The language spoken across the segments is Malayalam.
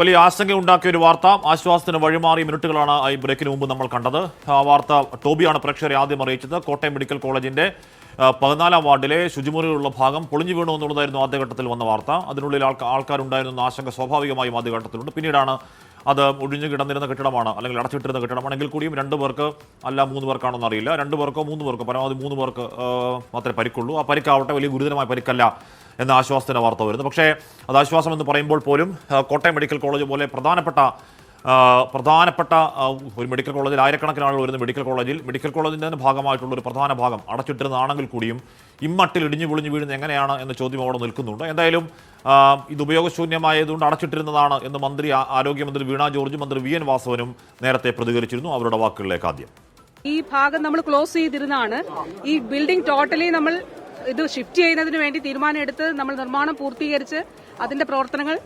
വലിയ ആശങ്ക ഉണ്ടാക്കിയ ഒരു വാർത്ത. ആശ്വാസത്തിന് വഴിമാറിയ മിനിറ്റുകളാണ് ഈ ബ്രേക്കിന് മുമ്പ് നമ്മൾ കണ്ടത്. ആ വാർത്ത ടോബിയാണ് പ്രേക്ഷകരെ ആദ്യം അറിയിച്ചത്. കോട്ടയം മെഡിക്കൽ കോളേജിന്റെ പതിനാലാം വാർഡിലെ ശുചിമുറിയിലുള്ള ഭാഗം പൊളിഞ്ഞു വീണു എന്നുള്ളതായിരുന്നു ആദ്യഘട്ടത്തിൽ വന്ന വാർത്ത. അതിനുള്ളിൽ ആൾക്കാ ആൾക്കാരുണ്ടായിരുന്ന ആശങ്ക സ്വാഭാവികമായും ആദ്യഘട്ടത്തിലുണ്ട്. പിന്നീടാണ് അത് ഒഴിഞ്ഞു കിടന്നിരുന്ന കെട്ടിടമാണ് അല്ലെങ്കിൽ അടച്ചിട്ടിരുന്ന കെട്ടിടമാണെങ്കിൽ കൂടിയും രണ്ടു പേർക്ക് അല്ല മൂന്ന് പേർക്കാണെന്ന് അറിയില്ല. രണ്ടു പേർക്കോ മൂന്ന് പേർക്കോ പരമാവധി മൂന്ന് പേർക്ക് മാത്രമേ പരിക്കുള്ളൂ. ആ പരിക്കാവട്ടെ വലിയ ഗുരുതരമായ പരിക്കല്ല എന്ന ആശ്വാസത്തിന്റെ വാർത്ത വരുന്നു. പക്ഷേ അത് ആശ്വാസം എന്ന് പറയുമ്പോൾ പോലും കോട്ടയം മെഡിക്കൽ കോളേജ് പോലെ പ്രധാനപ്പെട്ട പ്രധാനപ്പെട്ട ഒരു മെഡിക്കൽ കോളേജിൽ ആയിരക്കണക്കിന് ആളുകൾ വരുന്ന മെഡിക്കൽ കോളേജിൽ മെഡിക്കൽ കോളേജിന്റെ തന്നെ ഭാഗമായിട്ടുള്ള ഒരു പ്രധാന ഭാഗം അടച്ചിട്ടിരുന്നതാണെങ്കിൽ കൂടിയും ഇമ്മട്ടിൽ ഇടിഞ്ഞു പൊളിഞ്ഞു വീഴുന്നത് എങ്ങനെയാണ് എന്ന ചോദ്യം അവിടെ നിൽക്കുന്നുണ്ട്. എന്തായാലും ഇത് ഉപയോഗശൂന്യമായതുകൊണ്ട് അടച്ചിട്ടിരുന്നതാണ് എന്ന് മന്ത്രി ആരോഗ്യമന്ത്രി വീണ ജോർജ് മന്ത്രി വി എൻ വാസവനും നേരത്തെ പ്രതികരിച്ചിരുന്നു. അവരുടെ വാക്കുകളിലേക്ക് ആദ്യം. ഈ ഭാഗം നമ്മൾ ക്ലോസ് ചെയ്തിരുന്നാണ്. ഈ ബിൽഡിംഗ് ടോട്ടലി നമ്മൾ ഇത് ഷിഫ്റ്റ് ചെയ്യുന്നതിന് വേണ്ടി തീരുമാനമെടുത്ത് നമ്മൾ നിർമ്മാണം പൂർത്തീകരിച്ച് അതിന്റെ പ്രവർത്തനങ്ങൾ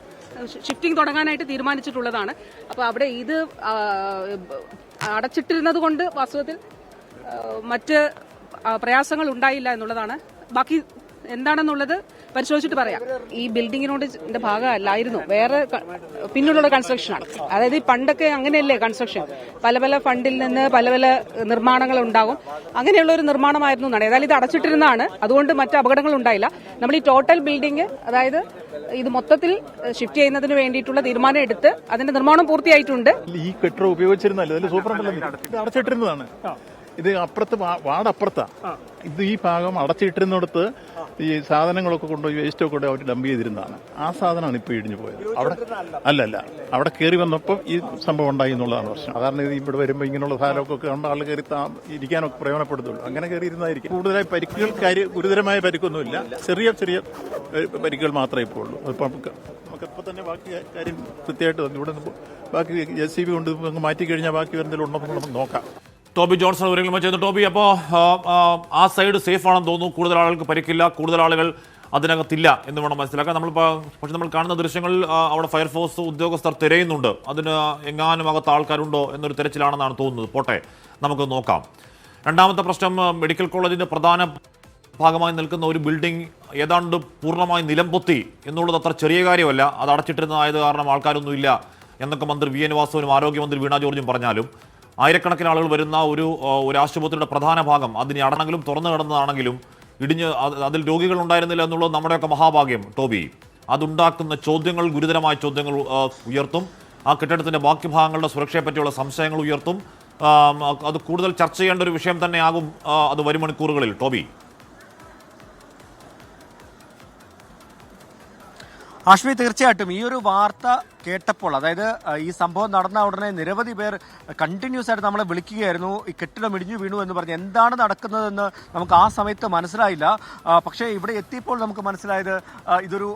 ഷിഫ്റ്റിംഗ് തുടങ്ങാനായിട്ട് തീരുമാനിച്ചിട്ടുള്ളതാണ്. അപ്പോൾ അവിടെ ഇത് അടച്ചിട്ടിരുന്നത് കൊണ്ട് വാസ്തവത്തിൽ മറ്റ് പ്രയാസങ്ങൾ ഉണ്ടായില്ല എന്നുള്ളതാണ്. ബാക്കി എന്താണെന്നുള്ളത് പരിശോധിച്ചിട്ട് പറയാം. ഈ ബിൽഡിങ്ങിനോട് ഭാഗമല്ലായിരുന്നു. വേറെ പിന്നിലുള്ള കൺസ്ട്രക്ഷനാണ് അതായത് ഈ പണ്ടൊക്കെ അങ്ങനെയല്ലേ കൺസ്ട്രക്ഷൻ പല പല ഫണ്ടിൽ നിന്ന് പല പല നിർമ്മാണങ്ങൾ ഉണ്ടാകും. അങ്ങനെയുള്ള ഒരു നിർമ്മാണമായിരുന്നു എന്നാണ്. ഏതായാലും ഇത് അടച്ചിട്ടിരുന്നതാണ്. അതുകൊണ്ട് മറ്റ് അപകടങ്ങൾ ഉണ്ടായില്ല. നമ്മൾ ഈ ടോട്ടൽ ബിൽഡിംഗ് അതായത് ഇത് മൊത്തത്തിൽ ഷിഫ്റ്റ് ചെയ്യുന്നതിന് വേണ്ടിയിട്ടുള്ള തീരുമാനം എടുത്ത് അതിന്റെ നിർമ്മാണം പൂർത്തിയായിട്ടുണ്ട്. ഈ കെട്ടിടം ഉപയോഗിച്ചിരുന്നല്ലോ സൂപ്രണ്ടല്ലോ അടച്ചിട്ടിരുന്നതാണ്. ഇത് അപ്പുറത്ത് വാടപ്പുറത്താണ് ഇത് ഈ ഭാഗം അടച്ചിട്ടിരുന്നിടത്ത് ഈ സാധനങ്ങളൊക്കെ കൊണ്ടുപോയി വേസ്റ്റ് ഒക്കെ അവർ ഡംപ് ചെയ്തിരുന്നതാണ്. ആ സാധനമാണ് ഇപ്പോൾ ഇടിഞ്ഞു പോയത്. അവിടെ അല്ലല്ല. അവിടെ കയറി വന്നപ്പോൾ ഈ സംഭവം ഉണ്ടായി എന്നുള്ളതാണ് പ്രശ്നം. സാധാരണ ഇത് ഇവിടെ വരുമ്പോൾ ഇങ്ങനെയുള്ള സാധനമൊക്കെ കണ്ട ആൾ കയറി താ- ഇരിക്കാനൊക്കെ പ്രയോജനപ്പെടുത്തുള്ളൂ. അങ്ങനെ കയറി ഇരുന്നായിരിക്കും കൂടുതലായി പരിക്കുകൾ കാര്യ ഗുരുതരമായ പരിക്കൊന്നുമില്ല. ചെറിയ ചെറിയ പരിക്കുകൾ മാത്രമേ ഇപ്പോൾ ഉള്ളൂ. അതിപ്പോൾ നമുക്ക് നമുക്കിപ്പോൾ തന്നെ ബാക്കി കാര്യം കൃത്യമായിട്ട് വന്നു. ഇവിടെ ബാക്കി ജെ സി ബി കൊണ്ട് അങ്ങ് മാറ്റി കഴിഞ്ഞാൽ ബാക്കി വരുന്നതിൽ നമുക്ക് നോക്കാം. ടോബി ജോൺസൺ വിവരങ്ങൾ ചെയ്യുന്നു ടോബി അപ്പോൾ ആ സൈഡ് സേഫ് ആണെന്ന് തോന്നുന്നു. കൂടുതൽ ആളുകൾക്ക് പരിക്കില്ല കൂടുതൽ ആളുകൾ അതിനകത്തില്ല എന്ന് വേണം മനസ്സിലാക്കാൻ. നമ്മളിപ്പോൾ പക്ഷെ നമ്മൾ കാണുന്ന ദൃശ്യങ്ങളിൽ അവിടെ ഫയർഫോഴ്സ് ഉദ്യോഗസ്ഥർ തിരയുന്നുണ്ട്. അതിന് എങ്ങാനും അകത്ത് ആൾക്കാരുണ്ടോ എന്നൊരു തിരച്ചിലാണെന്നാണ് തോന്നുന്നത്. പോട്ടെ നമുക്ക് നോക്കാം. രണ്ടാമത്തെ പ്രശ്നം മെഡിക്കൽ കോളേജിന്റെ പ്രധാന ഭാഗമായി നിൽക്കുന്ന ഒരു ബിൽഡിംഗ് ഏതാണ്ട് പൂർണമായി നിലംപൊത്തി എന്നുള്ളത് അത്ര ചെറിയ കാര്യമല്ല. അത് അടച്ചിട്ടിരുന്നതായത് കാരണം ആൾക്കാരൊന്നുമില്ല എന്നൊക്കെ മന്ത്രി വി എൻ വാസവനും ആരോഗ്യമന്ത്രി വീണ ജോർജും പറഞ്ഞാലും ആയിരക്കണക്കിന് ആളുകൾ വരുന്ന ഒരു ഒരു ആശുപത്രിയുടെ പ്രധാന ഭാഗം അതിന് അടണെങ്കിലും തുറന്നു കിടന്നതാണെങ്കിലും ഇടിഞ്ഞ് അതിൽ രോഗികൾ ഉണ്ടായിരുന്നില്ല എന്നുള്ളത് നമ്മുടെയൊക്കെ മഹാഭാഗ്യം. ടോബി അതുണ്ടാക്കുന്ന ചോദ്യങ്ങൾ ഗുരുതരമായ ചോദ്യങ്ങൾ ഉയർത്തും. ആ കെട്ടിടത്തിന്റെ ബാക്കി ഭാഗങ്ങളുടെ സുരക്ഷയെ പറ്റിയുള്ള സംശയങ്ങൾ ഉയർത്തും. അത് കൂടുതൽ ചർച്ച ചെയ്യേണ്ട ഒരു വിഷയം തന്നെയാകും അത് വരും മണിക്കൂറുകളിൽ. ടോബി. ആഷ്മി തീർച്ചയായിട്ടും ഈ ഒരു വാർത്ത കേട്ടപ്പോൾ അതായത് ഈ സംഭവം നടന്ന ഉടനെ നിരവധി പേർ കണ്ടിന്യൂസ് ആയിട്ട് നമ്മളെ വിളിക്കുകയായിരുന്നു. ഈ കെട്ടിടം ഇടിഞ്ഞു വീണു എന്ന് പറഞ്ഞ് എന്താണ് നടക്കുന്നതെന്ന് നമുക്ക് ആ സമയത്ത് മനസ്സിലായില്ല. പക്ഷേ ഇവിടെ എത്തിയപ്പോൾ നമുക്ക് മനസ്സിലായത് ഇതൊരു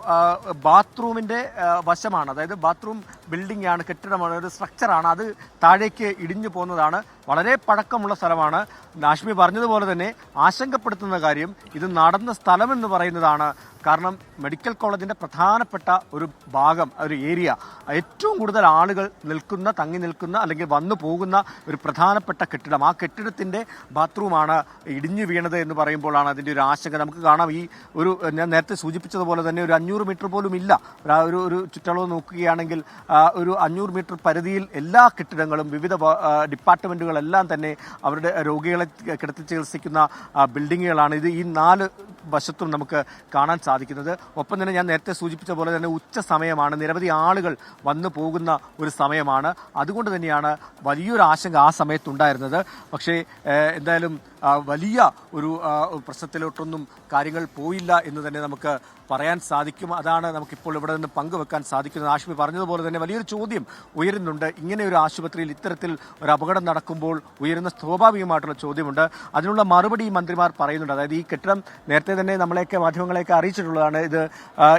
ബാത്റൂമിന്റെ വശമാണ്. അതായത് ബാത്റൂം ബിൽഡിംഗ് ആണ് കെട്ടിടമാണ് ഒരു സ്ട്രക്ചറാണ്. അത് താഴേക്ക് ഇടിഞ്ഞു പോകുന്നതാണ്. വളരെ പഴക്കമുള്ള സ്ഥലമാണ്. നാഷ്മി പറഞ്ഞതുപോലെ തന്നെ ആശങ്കപ്പെടുത്തുന്ന കാര്യം ഇത് നടന്ന സ്ഥലമെന്ന് പറയുന്നതാണ്. കാരണം മെഡിക്കൽ കോളേജിന്റെ പ്രധാനപ്പെട്ട ഒരു ഭാഗം ഒരു ഏരിയ. ഏറ്റവും കൂടുതൽ ആളുകൾ നിൽക്കുന്ന തങ്ങി നിൽക്കുന്ന അല്ലെങ്കിൽ വന്നു പോകുന്ന ഒരു പ്രധാനപ്പെട്ട കെട്ടിടം. ആ കെട്ടിടത്തിന്റെ ബാത്റൂമാണ് ഇടിഞ്ഞു വീണത് എന്ന് പറയുമ്പോഴാണ് അതിന്റെ ഒരു ആശങ്ക. നമുക്ക് കാണാം. ഈ ഒരു ഞാൻ നേരത്തെ സൂചിപ്പിച്ചതുപോലെ തന്നെ ഒരു അഞ്ഞൂറ് മീറ്റർ പോലും ഇല്ല. ഒരു ഒരു ചുറ്റളവ് നോക്കുകയാണെങ്കിൽ ഒരു അഞ്ഞൂറ് മീറ്റർ പരിധിയിൽ എല്ലാ കെട്ടിടങ്ങളും വിവിധ ഡിപ്പാർട്ട്മെന്റുകളെല്ലാം തന്നെ അവരുടെ രോഗികളെ കിടത്തി ചികിത്സിക്കുന്ന ബിൽഡിങ്ങുകളാണ്. ഇത് ഈ നാല് വശത്തും നമുക്ക് കാണാൻ സാധിക്കുന്നത്. ഒപ്പം തന്നെ ഞാൻ നേരത്തെ സൂചിപ്പിച്ച പോലെ തന്നെ ഉച്ച സമയമാണ്. നിരവധി ആളുകൾ വന്നു പോകുന്ന ഒരു സമയമാണ്. അതുകൊണ്ട് തന്നെയാണ് വലിയൊരു ആശങ്ക ആ സമയത്തുണ്ടായിരുന്നത്. പക്ഷേ എന്തായാലും വലിയ ഒരു പ്രശ്നത്തിലോട്ടൊന്നും കാര്യങ്ങൾ പോയില്ല എന്ന് തന്നെ നമുക്ക് പറയാൻ സാധിക്കും. അതാണ് നമുക്കിപ്പോൾ ഇവിടെ നിന്ന് പങ്കുവെക്കാൻ സാധിക്കുന്നത്. ആഷ്മി പറഞ്ഞതുപോലെ തന്നെ വലിയൊരു ചോദ്യം ഉയരുന്നുണ്ട്. ഇങ്ങനെ ഒരു ആശുപത്രിയിൽ ഇത്തരത്തിൽ ഒരു അപകടം നടക്കുമ്പോൾ ഉയരുന്ന സ്വാഭാവികമായിട്ടുള്ള ചോദ്യമുണ്ട്. അതിനുള്ള മറുപടി മന്ത്രിമാർ പറയുന്നുണ്ട്. അതായത് ഈ കെട്ടിടം നേരത്തെ തന്നെ നമ്മളെയൊക്കെ മാധ്യമങ്ങളെയൊക്കെ അറിയിച്ചിട്ടുള്ളതാണ്. ഇത്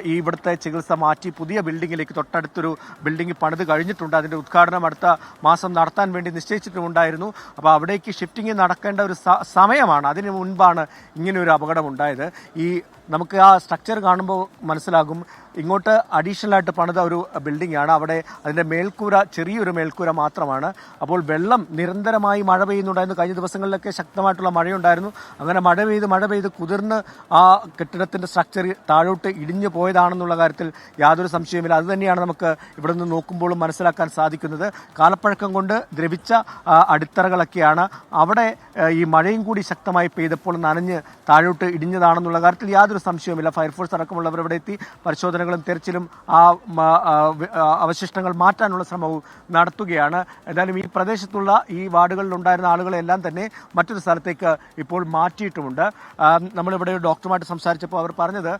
ഈ ഇവിടുത്തെ ചികിത്സ മാറ്റി പുതിയ ബിൽഡിങ്ങിലേക്ക് തൊട്ടടുത്തൊരു ബിൽഡിംഗ് പണിത് കഴിഞ്ഞിട്ടുണ്ട്. അതിന്റെ ഉദ്ഘാടനം അടുത്ത മാസം നടത്താൻ വേണ്ടി നിശ്ചയിച്ചിട്ടുമുണ്ടായിരുന്നു. അപ്പോൾ അവിടേക്ക് ഷിഫ്റ്റിംഗ് നടക്കേണ്ട ഒരു സമയമാണ്. അതിന് മുൻപാണ് ഇങ്ങനെ ഒരു അപകടം ഉണ്ടായത്. ഈ നമുക്ക് ആ സ്ട്രക്ചർ കാണുമ്പോൾ മനസ്സിലാകും. ഇങ്ങോട്ട് അഡീഷണൽ ആയിട്ട് പണിത ഒരു ബിൽഡിംഗ് ആണ്. അവിടെ അതിന്റെ മേൽക്കൂര ചെറിയൊരു മേൽക്കൂര മാത്രമാണ്. അപ്പോൾ വെള്ളം നിരന്തരമായി മഴ പെയ്യുന്നുണ്ടായിരുന്നു. കഴിഞ്ഞ ദിവസങ്ങളിലൊക്കെ ശക്തമായിട്ടുള്ള മഴയുണ്ടായിരുന്നു. അങ്ങനെ മഴ പെയ്ത് മഴ പെയ്ത് കുതിർന്ന് ആ കെട്ടിടത്തിന്റെ സ്ട്രക്ചർ താഴോട്ട് ഇടിഞ്ഞു പോയതാണെന്നുള്ള കാര്യത്തിൽ യാതൊരു സംശയവുമില്ല. അത് തന്നെയാണ് നമുക്ക് ഇവിടെ നിന്ന് നോക്കുമ്പോഴും മനസ്സിലാക്കാൻ സാധിക്കുന്നത്. കാലപ്പഴക്കം കൊണ്ട് ദ്രവിച്ച അടിത്തറകളൊക്കെയാണ്. അവിടെ ഈ മഴയും കൂടി ശക്തമായി പെയ്തപ്പോൾ നനഞ്ഞ് താഴോട്ട് ഇടിഞ്ഞതാണെന്നുള്ള കാര്യത്തിൽ യാതൊരു സംശയവുമില്ല. ഫയർഫോഴ്സ് അടക്കമുള്ളവർ ഇവിടെ എത്തി പരിശോധനകളും തെരച്ചിലും ആ അവശിഷ്ടങ്ങൾ മാറ്റാനുള്ള ശ്രമവും നടത്തുകയാണ്. എന്തായാലും ഈ പ്രദേശത്തുള്ള ഈ വാർഡുകളിൽ ഉണ്ടായിരുന്ന ആളുകളെല്ലാം തന്നെ മറ്റൊരു സ്ഥലത്തേക്ക് ഇപ്പോൾ മാറ്റിയിട്ടുമുണ്ട്. നമ്മളിവിടെ ഒരു ഡോക്ടറുമായിട്ട് സംസാരിച്ചപ്പോൾ അവർ പറഞ്ഞത്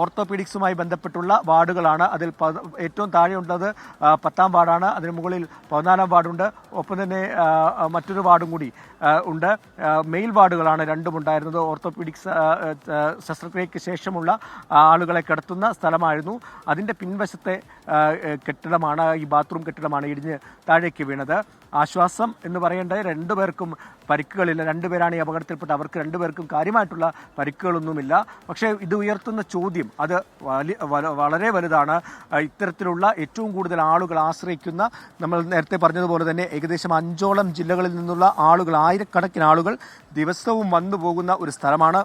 ഓർത്തോപീഡിക്സുമായി ബന്ധപ്പെട്ടുള്ള വാർഡുകളാണ്. അതിൽ ഏറ്റവും താഴെയുള്ളത് പത്താം വാർഡാണ്. അതിന് മുകളിൽ പതിനാലാം വാർഡുണ്ട്. ഒപ്പം തന്നെ മറ്റൊരു വാർഡും കൂടി ഉണ്ട്. മെയിൽ വാർഡുകളാണ് രണ്ടും ഉണ്ടായിരുന്നത് ഓർത്തോപീഡിക്സ് ശസ്ത്രക്രിയയ്ക്ക് ശേഷമുള്ള ആളുകളെ കിടത്തുന്ന സ്ഥലമായിരുന്നു അതിന്റെ പിൻവശത്തെ കെട്ടിടമാണ് ഈ ബാത്റൂം കെട്ടിടമാണ് ഇടിഞ്ഞ് താഴേക്ക് വീണത്. ആശ്വാസം എന്ന് പറയേണ്ടത് രണ്ടുപേർക്കും പരിക്കുകളില്ല. രണ്ടുപേരാണ് ഈ അപകടത്തിൽപ്പെട്ട അവർക്ക് രണ്ടുപേർക്കും കാര്യമായിട്ടുള്ള പരിക്കുകളൊന്നുമില്ല. പക്ഷേ ഇത് ഉയർത്തുന്ന ചോദ്യം അത് വളരെ വലുതാണ്. ഇത്തരത്തിലുള്ള ഏറ്റവും കൂടുതൽ ആളുകൾ ആശ്രയിക്കുന്ന നമ്മൾ നേരത്തെ പറഞ്ഞതുപോലെ തന്നെ ഏകദേശം അഞ്ചോളം ജില്ലകളിൽ നിന്നുള്ള ആളുകൾ ആയിരക്കണക്കിന് ആളുകൾ ദിവസവും വന്നു പോകുന്ന ഒരു സ്ഥലമാണ്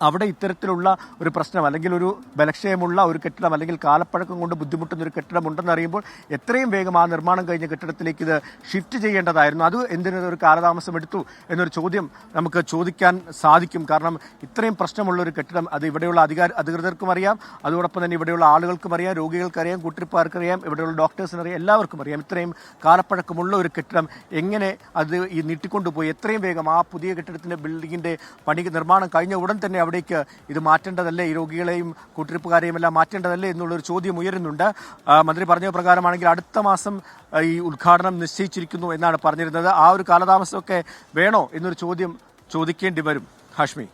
അവിടെ ഇത്തരത്തിലുള്ള ഒരു പ്രശ്നം അല്ലെങ്കിൽ ഒരു ബലക്ഷയമുള്ള ഒരു കെട്ടിടം അല്ലെങ്കിൽ കാലപ്പഴക്കം കൊണ്ട് ബുദ്ധിമുട്ടുന്ന ഒരു കെട്ടിടം ഉണ്ടെന്ന് അറിയുമ്പോൾ എത്രയും വേഗം ആ നിർമ്മാണം കഴിഞ്ഞ കെട്ടിടത്തിലേക്ക് ഇത് ഷിഫ്റ്റ് ചെയ്യേണ്ടതായിരുന്നു. അത് എന്തിനു ഒരു കാലതാമസം എടുത്തു എന്നൊരു ചോദ്യം നമുക്ക് ചോദിക്കാൻ സാധിക്കും. കാരണം ഇത്രയും പ്രശ്നമുള്ള ഒരു കെട്ടിടം അത് ഇവിടെയുള്ള അധികാര അധികൃതർക്കും അറിയാം. അതോടൊപ്പം തന്നെ ഇവിടെയുള്ള ആളുകൾക്കും അറിയാം. രോഗികൾക്കറിയാം. കൂട്ടിരിപ്പാർക്കറിയാം ഇവിടെയുള്ള ഡോക്ടേഴ്സിനറിയാം എല്ലാവർക്കും അറിയാം. ഇത്രയും കാലപ്പഴക്കമുള്ള ഒരു കെട്ടിടം എങ്ങനെ അത് ഈ നീട്ടിക്കൊണ്ടുപോയി? എത്രയും വേഗം ആ പുതിയ കെട്ടിടത്തിന്റെ ബിൽഡിങ്ങിന്റെ പണി നിർമ്മാണം കഴിഞ്ഞ ഉടൻ തന്നെ അവിടേക്ക് ഇത് മാറ്റേണ്ടതല്ലേ? ഈ രോഗികളെയും കൂട്ടിരിപ്പുകാരെയും എല്ലാം മാറ്റേണ്ടതല്ലേ എന്നുള്ളൊരു ചോദ്യം ഉയരുന്നുണ്ട്. മന്ത്രി പറഞ്ഞ പ്രകാരമാണെങ്കിൽ അടുത്ത മാസം ഈ ഉദ്ഘാടനം നിശ്ചയിച്ചിരിക്കുന്നു എന്നാണ് പറഞ്ഞിരുന്നത്. ആ ഒരു കാലതാമസമൊക്കെ വേണോ എന്നൊരു ചോദ്യം ചോദിക്കേണ്ടി വരും. ഹാഷ്മി.